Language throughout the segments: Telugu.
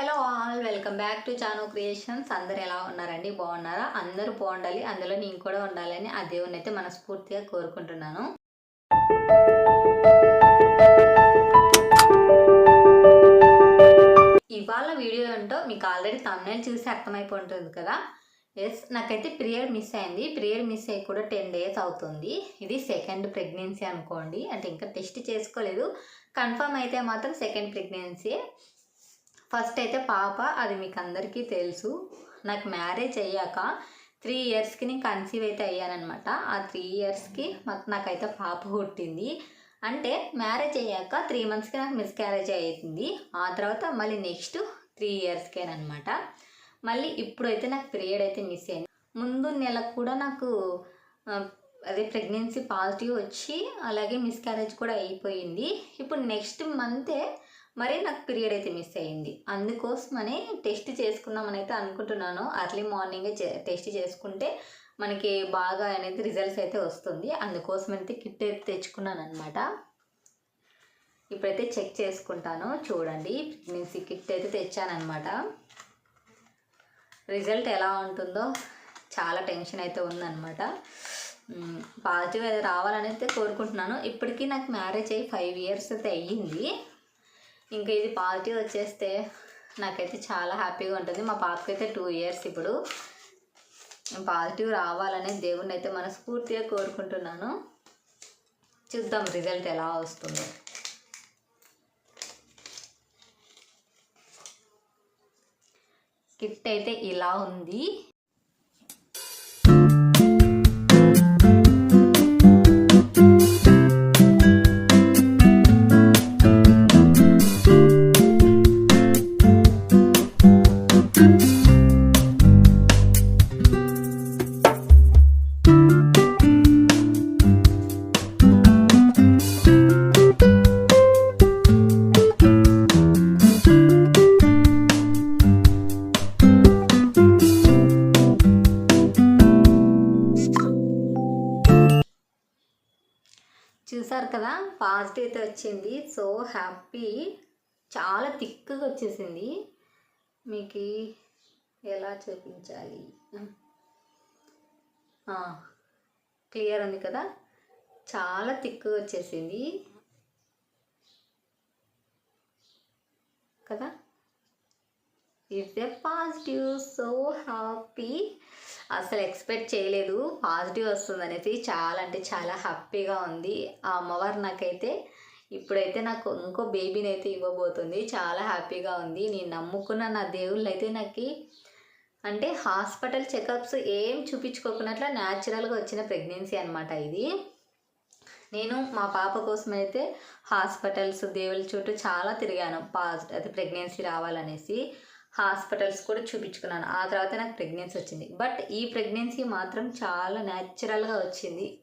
Hello all welcome back to Chanu creations అందరు ఎలా ఉన్నారండి? బాగున్నారా? అందరూ బాగుండాలి. అందులో నేను కూడా ఉండాలని ఆ దేవుని అయితే మనస్ఫూర్తిగా కోరుకుంటున్నాను. ఇవాళ వీడియో ఏంటో మీకు ఆల్రెడీ తమిళ చూసి అర్థమైపోతుంది ఉంటుంది కదా. ఎస్ నాకైతే పీరియడ్ మిస్ అయింది. పీరియడ్ మిస్ అయ్యి కూడా టెన్ డేస్ అవుతుంది. ఇది సెకండ్ ప్రెగ్నెన్సీ అనుకోండి. అంటే ఇంకా టెస్ట్ చేసుకోలేదు. కన్ఫర్మ్ అయితే మాత్రం సెకండ్ ప్రెగ్నెన్సీ ఫస్ట్ అయితే పాప అది మీకు అందరికీ తెలుసు. నాకు మ్యారేజ్ అయ్యాక త్రీ ఇయర్స్కి నేను కన్సీవ్ అయితే అయ్యానమాట ఆ త్రీ ఇయర్స్కి మాకు నాకైతే పాప పుట్టింది. అంటే మ్యారేజ్ అయ్యాక త్రీ మంత్స్కి నాకు మిస్ క్యారేజ్ అయ్యింది. ఆ తర్వాత మళ్ళీ నెక్స్ట్ త్రీ ఇయర్స్కేనమాట మళ్ళీ ఇప్పుడైతే నాకు పీరియడ్ అయితే మిస్ అయింది. ముందు నెలకు కూడా నాకు అదే ప్రెగ్నెన్సీ పాజిటివ్ వచ్చి అలాగే మిస్ క్యారేజ్ కూడా అయిపోయింది. ఇప్పుడు నెక్స్ట్ మంతే మరి నాకు పీరియడ్ అయితే మిస్ అయ్యింది. అందుకోసమనే టెస్ట్ చేసుకుందామని అయితే అనుకుంటున్నాను అర్లీ మార్నింగే టెస్ట్ చేసుకుంటే మనకి బాగా అనేది రిజల్ట్స్ అయితే వస్తుంది. అందుకోసం అయితే కిట్ అయితే తెచ్చుకున్నాను అనమాట ఇప్పుడైతే చెక్ చేసుకుంటాను. చూడండి. ప్రెగ్నెన్సీ కిట్ అయితే తెచ్చానమాట రిజల్ట్ ఎలా ఉంటుందో చాలా టెన్షన్ అయితే ఉందన్నమాట. పాజిటివ్ అయితే రావాలని అయితే కోరుకుంటున్నాను. ఇప్పటికీ నాకు మ్యారేజ్ అయ్యి ఫైవ్ ఇయర్స్ అయితే అయ్యింది. ఇంకా ఇది పాజిటివ్ వచ్చేస్తే నాకైతే చాలా హ్యాపీగా ఉంటుంది. మా పాపకైతే టూ ఇయర్స్ ఇప్పుడు. పాజిటివ్ రావాలనే దేవుణ్ణి అయితే మనస్ఫూర్తిగా కోరుకుంటున్నాను. చూద్దాం రిజల్ట్ ఎలా వస్తుందో. కిట్ అయితే ఇలా ఉంది. పాజిటివ్ అయితే వచ్చింది. So happy. చాలా థిక్గా వచ్చేసింది. మీకు ఎలా చూపించాలి? క్లియర్ ఉంది కదా? చాలా థిక్గా వచ్చేసింది. కదా? It's the positive. So happy. అసలు ఎక్స్పెక్ట్ చేయలేదు. పాజిటివ్ వస్తుంది అనేది చాలా అంటే చాలా హ్యాపీగా ఉంది. ఆ అమ్మవారు నాకైతే ఇప్పుడైతే నాకు ఇంకో బేబీని అయితే ఇవ్వబోతుంది. చాలా హ్యాపీగా ఉంది. నేను నమ్ముకున్న నా దేవుళ్ళు అయితే నాకు అంటే హాస్పిటల్ చెకప్స్ ఏం చూపించుకోకున్నట్ల న్యాచురల్గా వచ్చిన ప్రెగ్నెన్సీ అనమాట ఇది. నేను మా పాప కోసం అయితే హాస్పిటల్స్ దేవుళ్ళ చుట్టూ చాలా తిరిగాను. పాజ్ అది ప్రెగ్నెన్సీ రావాలనేసి. హాస్పిటల్స్ కూడా చూపించుకున్నాను. ఆ తర్వాత నాకు ప్రెగ్నెన్సీ వచ్చింది. బట్ ఈ ప్రెగ్నెన్సీ మాత్రం చాలా న్యాచురల్గా వచ్చింది.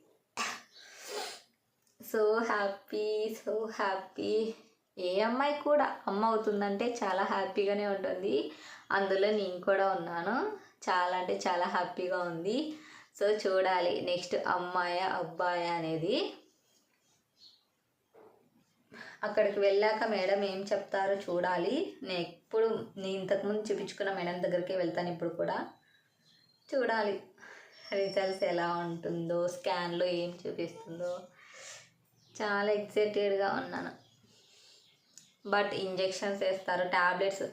So happy so happy. ఏ అమ్మాయి కూడా అమ్మ అవుతుందంటే చాలా హ్యాపీగానే ఉంటుంది. అందులో నేను కూడా ఉన్నాను. చాలా అంటే చాలా హ్యాపీగా ఉంది. సో చూడాలి నెక్స్ట్ అమ్మాయ అబ్బాయి అనేది. అక్కడికి వెళ్ళాక మేడం ఏం చెప్తారో చూడాలి. నేను ఎప్పుడు నేను ఇంతకుముందు చూపించుకున్న మేడం దగ్గరికి వెళ్తాను ఇప్పుడు కూడా. చూడాలి. రిజల్ట్స్ ఎలా ఉంటుందో స్కాన్లో ఏం చూపిస్తుందో. చాలా ఎక్సైటెడ్గా ఉన్నాను. బట్ ఇంజెక్షన్స్ వేస్తారు ట్యాబ్లెట్స్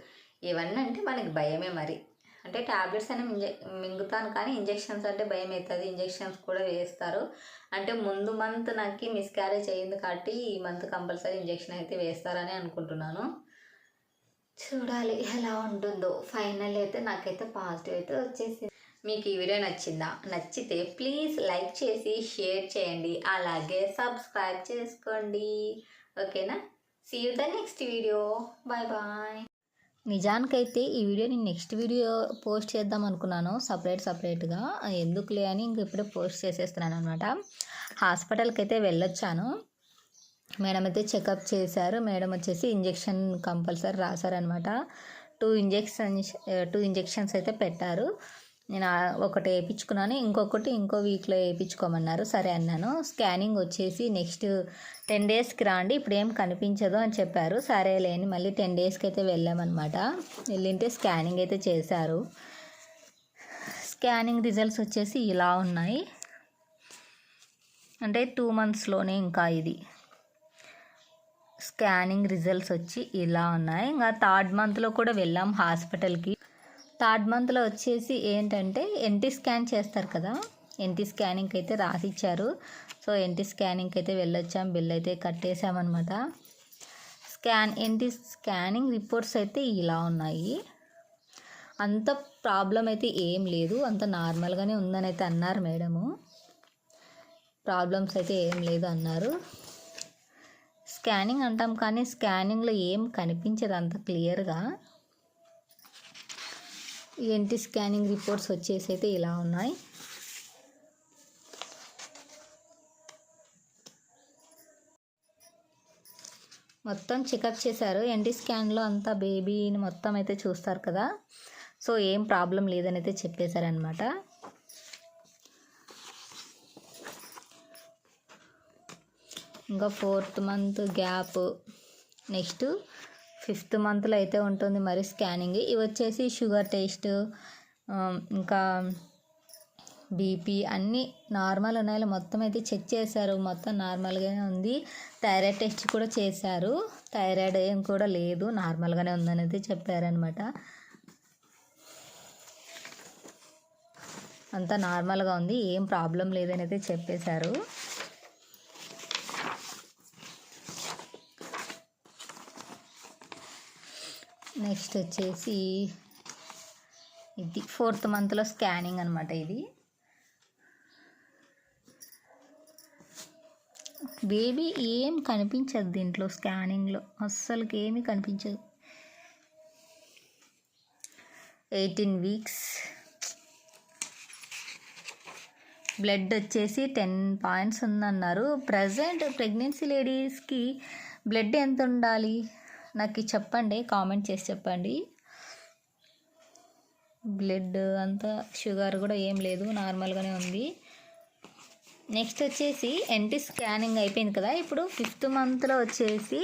ఇవన్నీ అంటే మనకి భయమే మరి. అంటే ట్యాబ్లెట్స్ అని మింజ మింగుతాను కానీ ఇంజెక్షన్స్ అంటే భయం అవుతుంది. ఇంజెక్షన్స్ కూడా వేస్తారు. అంటే ముందు మంత్ నాకు మిస్క్యారేజ్ అయ్యింది కాబట్టి ఈ మంత్ కంపల్సరీ ఇంజెక్షన్ అయితే వేస్తారని అనుకుంటున్నాను. చూడాలి ఎలా ఉంటుందో. ఫైనల్ అయితే నాకైతే పాజిటివ్ అయితే వచ్చేసింది. మీకు ఈ వీడియో నచ్చిందా? నచ్చితే ప్లీజ్ లైక్ చేసి షేర్ చేయండి. అలాగే సబ్స్క్రైబ్ చేసుకోండి. ఓకేనా see you the next video bye bye నిజానికైతే ఈ వీడియో నేను నెక్స్ట్ వీడియో పోస్ట్ చేద్దాం అనుకున్నాను సపరేట్ సపరేట్గా. ఎందుకులే అని ఇంక ఇప్పుడే పోస్ట్ చేసేస్తున్నాను అనమాట హాస్పిటల్కి అయితే వెళ్ళొచ్చాను. మేడం అయితే చెకప్ చేశారు. మేడం వచ్చేసి ఇంజెక్షన్ కంపల్సరీ రాశారనమాట టూ ఇంజెక్షన్స్ టూ ఇంజెక్షన్స్ అయితే పెట్టారు. నేను ఒకటి వేయించుకున్నాను. ఇంకొకటి ఇంకో వీక్లో వేయించుకోమన్నారు. సరే అన్నాను. స్కానింగ్ వచ్చేసి నెక్స్ట్ టెన్ డేస్కి రాండి. ఇప్పుడు ఏం కనిపించదు అని చెప్పారు. సరే లేని మళ్ళీ టెన్ డేస్కి అయితే వెళ్ళామన్నమాట. వెళ్ళింటే స్కానింగ్ అయితే చేశారు. స్కానింగ్ రిజల్ట్స్ వచ్చేసి ఇలా ఉన్నాయి. అంటే టూ మంత్స్లోనే ఇంకా ఇది. స్కానింగ్ రిజల్ట్స్ వచ్చి ఇలా ఉన్నాయి. ఇంకా థర్డ్ మంత్లో కూడా వెళ్ళాం హాస్పిటల్కి. థర్డ్ మంత్లో వచ్చేసి ఏంటంటే ఎన్టీ స్కాన్ చేస్తారు కదా ఎన్టీ స్కానింగ్కి అయితే రాసిచ్చారు. సో ఎన్టీ స్కానింగ్కి అయితే వెళ్ళొచ్చాం బిల్ అయితే కట్టేసామన్నమాట స్కాన్ ఎన్టీ స్కానింగ్ రిపోర్ట్స్ అయితే ఇలా ఉన్నాయి. అంత ప్రాబ్లం అయితే ఏం లేదు అంత నార్మల్గానే ఉందని అయితే అన్నారు మేడము. ప్రాబ్లమ్స్ అయితే ఏం లేదు అన్నారు. స్కానింగ్ అంటాం కానీ స్కానింగ్లో ఏం కనిపించదు అంత క్లియర్గా. ఎన్టీ స్కానింగ్ రిపోర్ట్స్ వచ్చేసి అయితే ఇలా ఉన్నాయి. మొత్తం చెకప్ చేశారు. ఎన్టీ స్కాన్లో అంతా బేబీని మొత్తం అయితే చూస్తారు కదా. సో ఏం ప్రాబ్లం లేదని అయితే చెప్పేశారనమాట ఇంకా fourth month gap next. Fifth మంత్లో అయితే ఉంటుంది మరి స్కానింగ్. ఇవి వచ్చేసి షుగర్ టెస్ట్ ఇంకా బీపీ అన్నీ నార్మల్ ఉన్నాయి మొత్తం అయితే చెక్ చేశారు. మొత్తం నార్మల్గానే ఉంది. థైరాయిడ్ టెస్ట్ కూడా చేశారు. థైరాయిడ్ ఏం కూడా లేదు. నార్మల్గానే ఉందని అయితే చెప్పారనమాట అంతా నార్మల్గా ఉంది. ఏం ప్రాబ్లం లేదని అయితే చెప్పేశారు. నెక్స్ట్ వచ్చేసి ఇది ఫోర్త్ మంత్లో స్కానింగ్ అనమాట ఇది. బేబీ ఏం కనిపించదు దీంట్లో స్కానింగ్లో. అస్సలకి ఏమీ కనిపించదు. Eighteen weeks. బ్లడ్ వచ్చేసి టెన్ పాయింట్స్ ఉందన్నారు. ప్రజెంట్ ప్రెగ్నెన్సీ లేడీస్కి బ్లడ్ ఎంత ఉండాలి నాకు చెప్పండి కామెంట్ చేసి చెప్పండి. బ్లడ్ అంతా షుగర్ కూడా ఏం లేదు నార్మల్గానే ఉంది. నెక్స్ట్ వచ్చేసి ఎన్టీ స్కానింగ్ అయిపోయింది కదా ఇప్పుడు ఫిఫ్త్ మంత్లో వచ్చేసి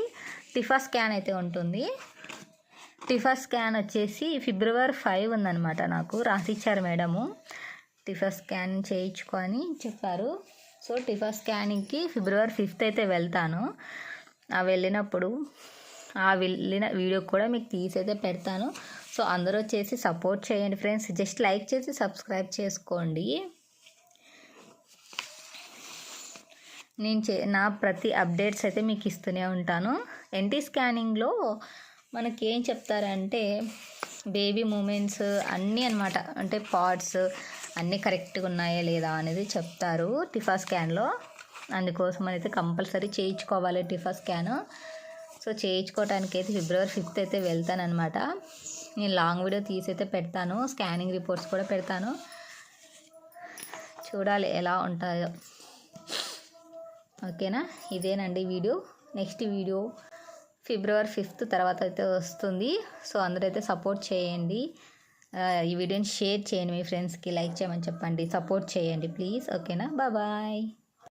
టిఫా స్కాన్ అయితే ఉంటుంది. టిఫా స్కాన్ వచ్చేసి ఫిబ్రవరి ఫైవ్ ఉందన్నమాట నాకు రాసిచ్చారు మేడము. టిఫా స్కాన్ చేయించుకొని చెప్పారు. సో టిఫా స్కానింగ్కి ఫిబ్రవరి ఫిఫ్త్ అయితే వెళ్తాను. ఆ వెళ్ళినప్పుడు ఆ వెళ్ళిన వీడియో కూడా మీకు తీసి అయితే పెడతాను. సో అందరూ వచ్చేసి సపోర్ట్ చేయండి ఫ్రెండ్స్ జస్ట్ లైక్ చేసి సబ్స్క్రైబ్ చేసుకోండి. నేను చే నా ప్రతి అప్డేట్స్ అయితే మీకు ఇస్తూనే ఉంటాను. ఎన్టీ స్కానింగ్లో మనకి ఏం చెప్తారంటే బేబీ మూమెంట్స్ అన్నీ అనమాట అంటే పార్ట్స్ అన్నీ కరెక్ట్గా ఉన్నాయా లేదా అనేది చెప్తారు టిఫా స్కాన్లో అందుకోసం అయితే కంపల్సరీ చేయించుకోవాలి టిఫా స్కాన్ సో చేయించుకోవడానికి అయితే ఫిబ్రవరి ఫిఫ్త్ అయితే వెళ్తానమాట నేను లాంగ్ వీడియో తీసి అయితే పెడతాను. స్కానింగ్ రిపోర్ట్స్ కూడా పెడతాను. చూడాలి ఎలా ఉంటాయో. ఓకేనా? ఇదేనండి video. Next video February fifth తర్వాత అయితే వస్తుంది. సో అందరూ అయితే సపోర్ట్ చేయండి. ఈ వీడియోని షేర్ చేయండి మీ ఫ్రెండ్స్కి లైక్ చేయమని చెప్పండి. సపోర్ట్ చేయండి ప్లీజ్. ఓకేనా? బాయ్.